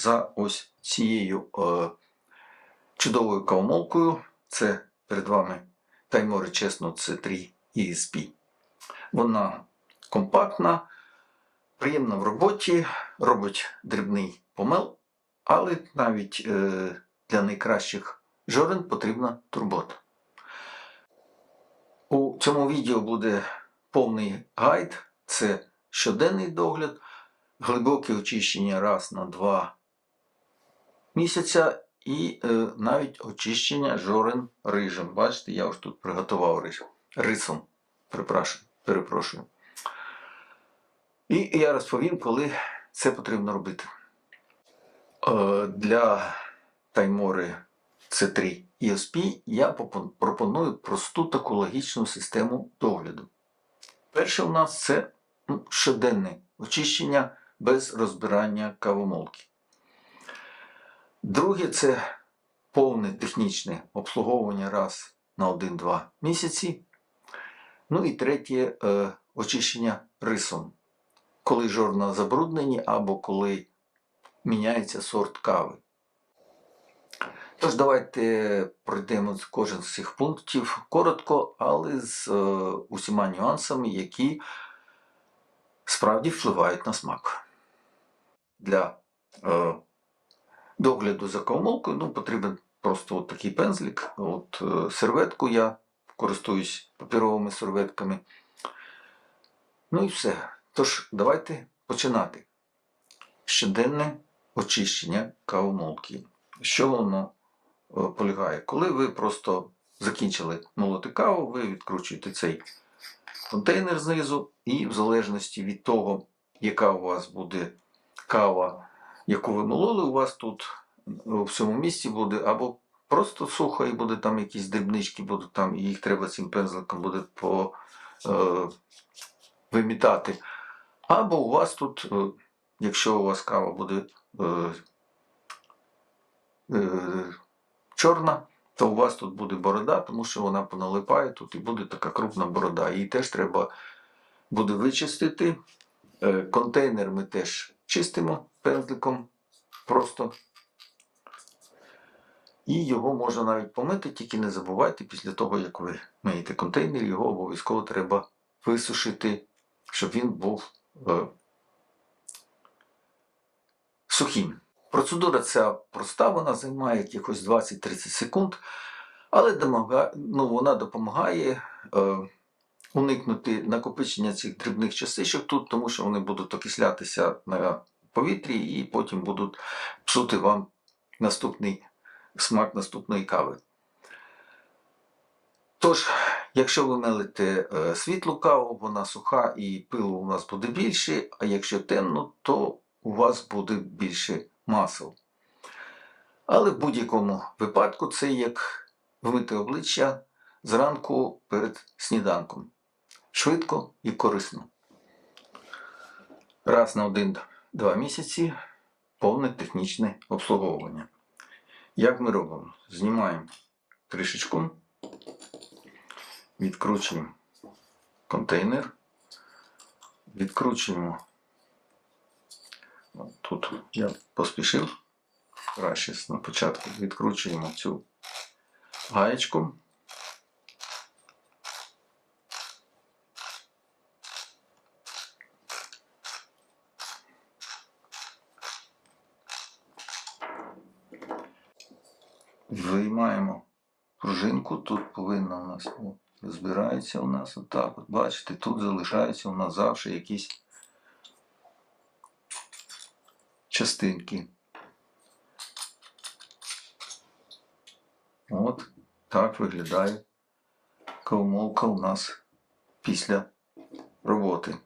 за ось цією е, чудовою кавомолкою. Це перед вами Таймори Чесно C3 ESP. Вона компактна, приємна в роботі, робить дрібний помел, але навіть е, для найкращих жорен потрібна турбота. У цьому відео буде повний гайд. Це щоденний догляд, глибоке очищення раз на два місяця і е, навіть очищення жорен рижем. Бачите, я ось тут приготував риж. Рисом. Перепрошую. І я розповім, коли це потрібно робити. Е, для таймори C3 ESP я пропоную просту таку логічну систему догляду. Перше у нас це ну, щоденне очищення без розбирання кавомолки. Друге це повне технічне обслуговування раз на 1-2 місяці. Ну і третє е, очищення рисом, коли жорна забруднені або коли міняється сорт кави. Тож, давайте пройдемо кожен з цих пунктів коротко, але з е, усіма нюансами, які справді впливають на смак. Для е, догляду за кавомолкою ну, потрібен просто от такий пензлик. От, е, серветку я користуюсь паперовими серветками. Ну і все. Тож, давайте починати. Щоденне очищення кавомолки. Що воно е, полягає? Коли ви просто закінчили молоти каву, ви відкручуєте цей контейнер знизу, і в залежності від того, яка у вас буде кава, яку ви мололи, у вас тут у всьому місці буде або просто сухо, і буде там якісь дрібнички, будуть там, і їх треба цим пензликом буде по, е, вимітати. Або у вас тут, е, якщо у вас кава буде е, е, чорна, то у вас тут буде борода, тому що вона поналипає тут і буде така крупна борода. Її теж треба буде вичистити. Е, Контейнер ми теж чистимо пензликом просто. І його можна навіть помити, тільки не забувайте, після того, як ви миєте контейнер, його обов'язково треба висушити, щоб він був е, сухим. Процедура ця проста, вона займає якихось 20-30 секунд, але ну, вона допомагає е, уникнути накопичення цих дрібних частичок тут, тому що вони будуть окислятися на повітрі і потім будуть псути вам наступний смак наступної кави. Тож, якщо ви мелите е, світлу каву, вона суха і пилу у нас буде більше, а якщо темну, то у вас буде більше масел. Але в будь-якому випадку це як вмити обличчя зранку перед сніданком. Швидко і корисно. Раз на один-два місяці повне технічне обслуговування. Як ми робимо? Знімаємо кришечку, відкручуємо контейнер, відкручуємо. Тут я поспішив. Краще на початку відкручуємо цю гаєчку. Виймаємо пружинку, тут повинна у нас о, збирається у нас отак. От бачите, тут залишаються у нас завжди якісь частинки. От так виглядає кавомолка у нас після роботи.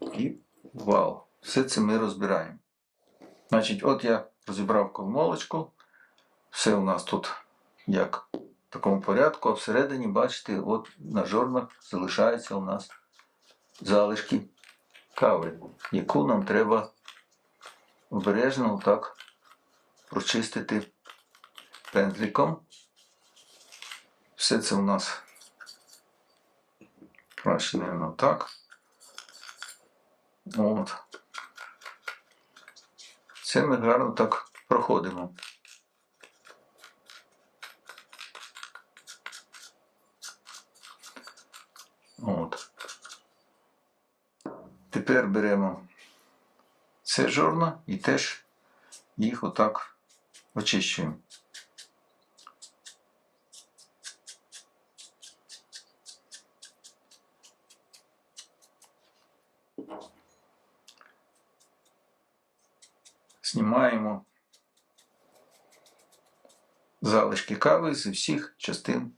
І вау, все це ми розбираємо. Значить, от я розібрав ковмолочку. Все у нас тут як в такому порядку, а всередині, бачите, от на жорнах залишаються у нас залишки кави, яку нам треба обережно так прочистити пензликом. Все це у нас Краще, мабуть, так. От. Це ми гарно так проходимо. От. Тепер беремо це жорно і теж їх отак очищуємо. Знімаємо залишки кави з усіх частин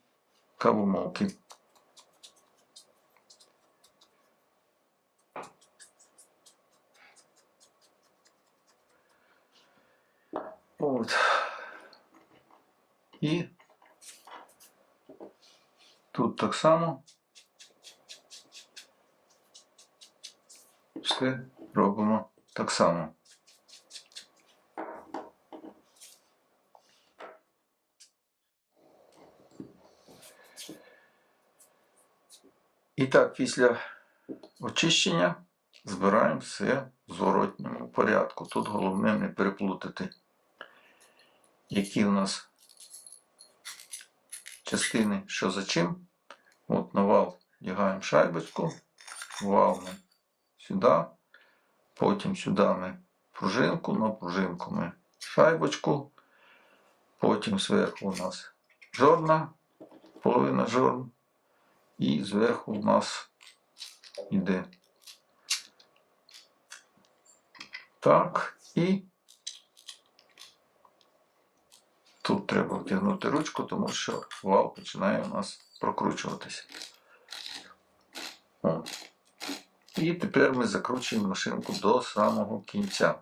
кавомолки. От. І тут так само все робимо так само. І так, після очищення збираємо все в зворотньому порядку. Тут головне не переплутати, які у нас частини, що за чим. От на вал вдягаємо шайбочку, вал ми сюди, потім сюди ми пружинку, на пружинку ми шайбочку, потім зверху у нас жорна, половина жорн, і зверху у нас іде так, і тут треба втягнути ручку, тому що вал починає у нас прокручуватися. І тепер ми закручуємо машинку до самого кінця.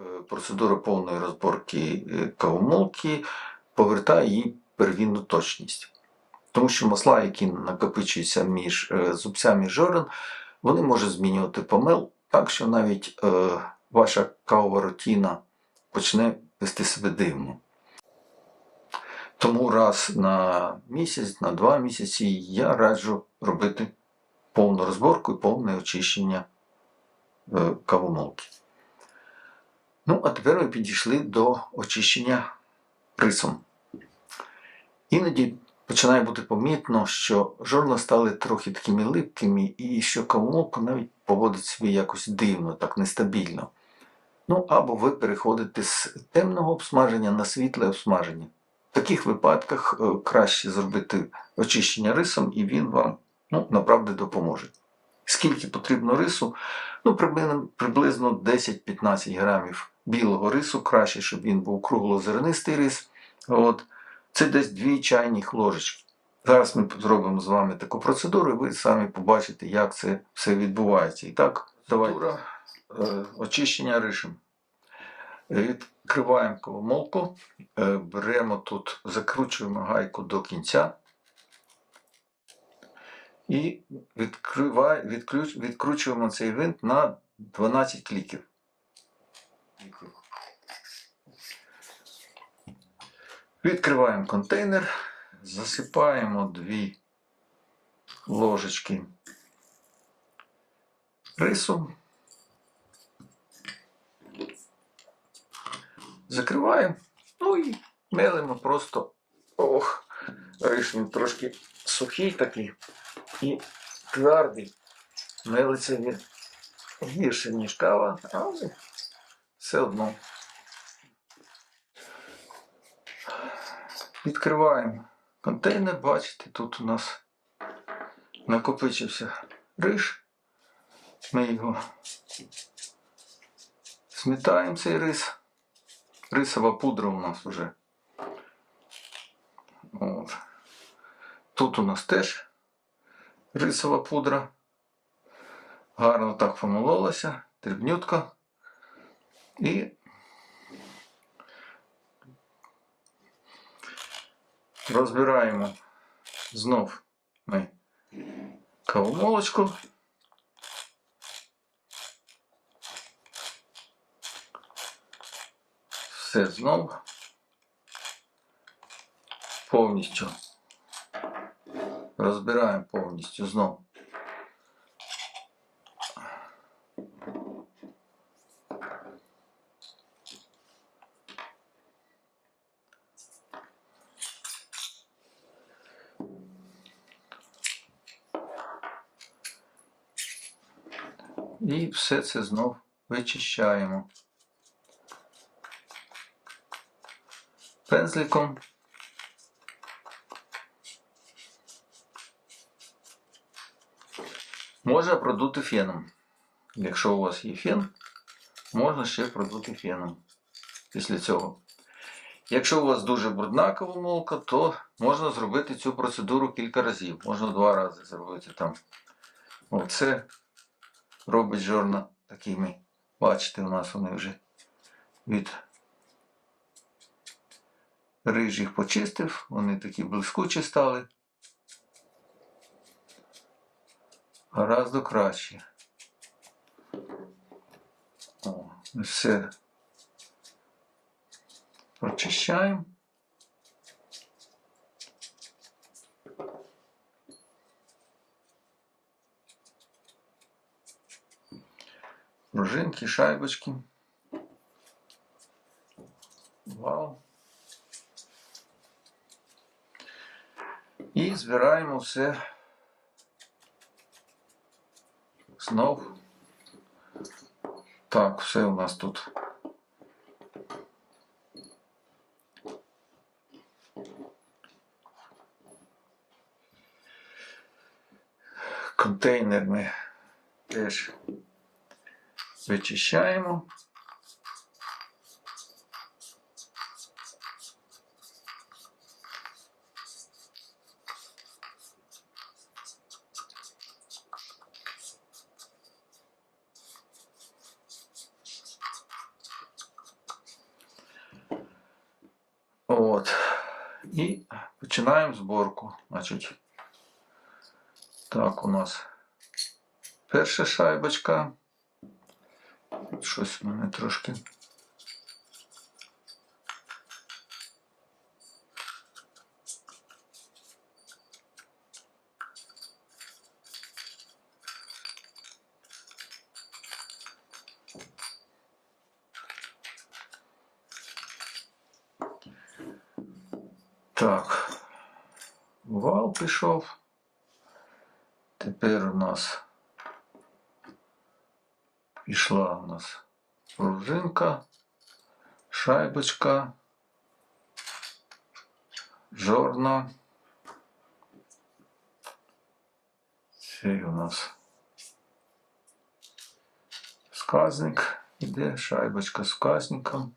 Е, Процедура повної розборки е, кавомолки повертає їй первинну точність. Тому що масла, які накопичуються між е, зубцями жорен, вони можуть змінювати помил, так що навіть е, ваша кавова рутина почне вести себе дивно. Тому раз на місяць, на два місяці я раджу робити повну розборку і повне очищення е, кавомолки. Ну, а тепер ми підійшли до очищення рисом. Іноді починає бути помітно, що жорна стали трохи такими липкими, і що кавомолка навіть поводить себе якось дивно, так нестабільно. Ну, або ви переходите з темного обсмаження на світле обсмаження. В таких випадках е, краще зробити очищення рисом, і він вам ну, направді допоможе. Скільки потрібно рису? Ну, приблизно, приблизно 10-15 грамів білого рису, краще, щоб він був круглозернистий рис. От. Це десь 2 чайні ложечки. Зараз ми зробимо з вами таку процедуру, і ви самі побачите, як це все відбувається. І так, давайте е, очищення ришем. Відкриваємо коломолку, е, беремо тут, закручуємо гайку до кінця і відкривай, відключ, відкручуємо цей винт на 12 кліків. Відкриваємо контейнер, засипаємо дві ложечки рису. Закриваємо, ну і мелимо просто. Ох, рис він трошки сухий такий і твердий. Мелиться він гірше, ніж кава, але все одно. Відкриваємо контейнер, бачите, тут у нас накопичився рис. Ми його змітаємо цей рис. Рисова пудра у нас вже. От. Тут у нас теж рисова пудра. Гарно так помололася, дрібнютка. І розбираємо знов ми кавомолочку. Все знов повністю. Розбираємо повністю знов. І все це знов вичищаємо. Пензликом. Можна продути феном. Якщо у вас є фен, можна ще продути феном після цього. Якщо у вас дуже брудна кавомолка, то можна зробити цю процедуру кілька разів. Можна два рази зробити там. Оце робить жорна такими. Бачите, у нас вони вже від риж їх почистив, вони такі блискучі стали. Гораздо краще. О, все прочищаємо. Пружинки, шайбочки. Вау. І збираємо все знов. Так, все у нас тут. Контейнер ми теж вичищаємо. От. І починаємо зборку. Значить, так, у нас перша шайбочка. Щось в мене трошки. Так, вал пішов. Тепер у нас пішла у нас пружинка, шайбочка, жорна. Цей у нас сказник іде, шайбочка з сказником.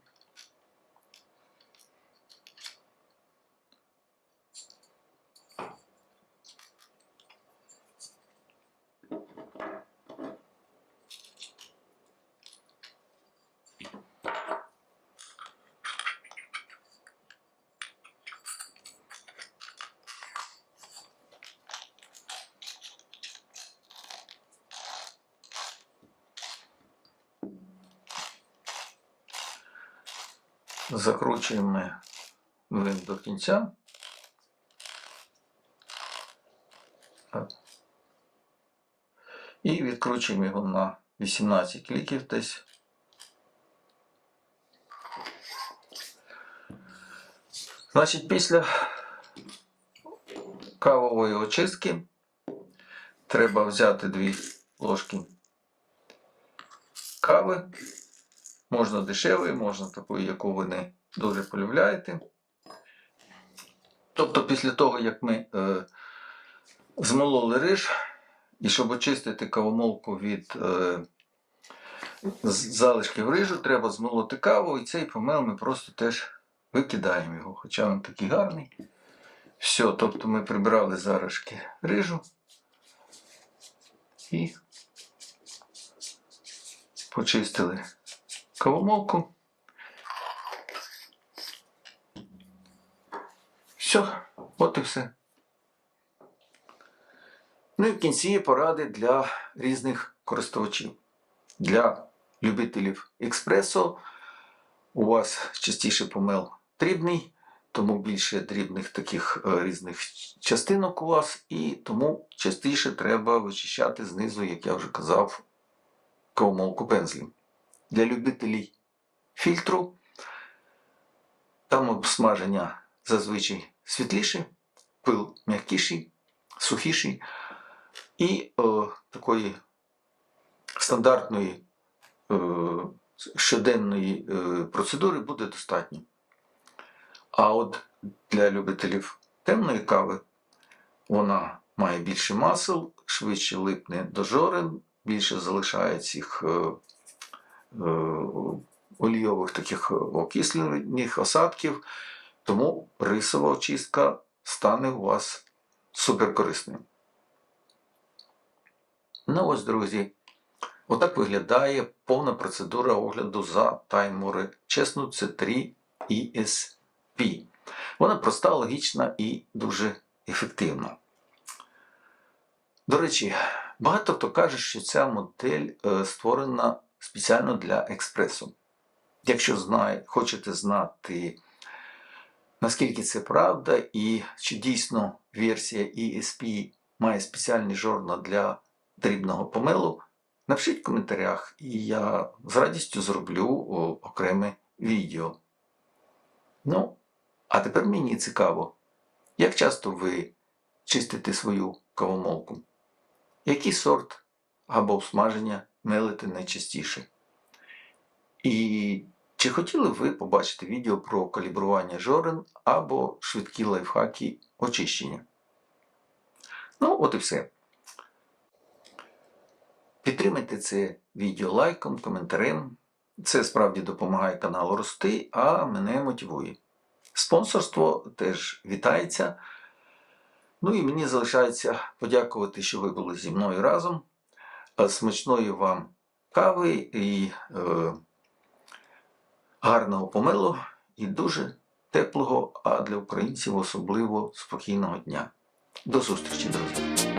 Закручуємо ми вин до кінця. І відкручуємо його на 18 кліків десь. Значить, після кавової очистки треба взяти дві ложки кави. Можна дешевої, можна такої, яку ви не дуже полюбляєте. Тобто, після того, як ми е, змололи риж, і щоб очистити кавомолку від е, залишків рижу, треба змолоти каву, і цей помел ми просто теж викидаємо його, хоча він такий гарний. Все, тобто ми прибрали залишки рижу і почистили кавомолку. Все, от і все. Ну і в кінці поради для різних користувачів. Для любителів експресо у вас частіше помел дрібний, тому більше дрібних таких е, різних частинок у вас, і тому частіше треба вичищати знизу, як я вже казав, кавомолку пензлем. Для любителів фільтру там обсмаження зазвичай світліше, пил м'якіший, сухіший, і е, такої стандартної е, щоденної е, процедури буде достатньо. А от для любителів темної кави вона має більше масел, швидше липне до жорен, більше залишає цих е, олійових таких окислених осадків, тому рисова очистка стане у вас суперкорисною. Ну ось, друзі, отак виглядає повна процедура огляду за таймори. Чесно, це 3 ESP. Вона проста, логічна і дуже ефективна. До речі, багато хто каже, що ця модель е, створена спеціально для експресу. Якщо знає, хочете знати, наскільки це правда, і чи дійсно версія ESP має спеціальні жорна для дрібного помилу, напишіть в коментарях, і я з радістю зроблю окреме відео. Ну, а тепер мені цікаво, як часто ви чистите свою кавомолку? Який сорт або обсмаження мелите найчастіше? І чи хотіли б ви побачити відео про калібрування жорен або швидкі лайфхаки очищення? Ну, от і все. Підтримайте це відео лайком, коментарем. Це справді допомагає каналу рости, а мене мотивує. Спонсорство теж вітається. Ну і мені залишається подякувати, що ви були зі мною разом. Е, Смачної вам кави і е, гарного помилу і дуже теплого, а для українців особливо спокійного дня. До зустрічі, друзі!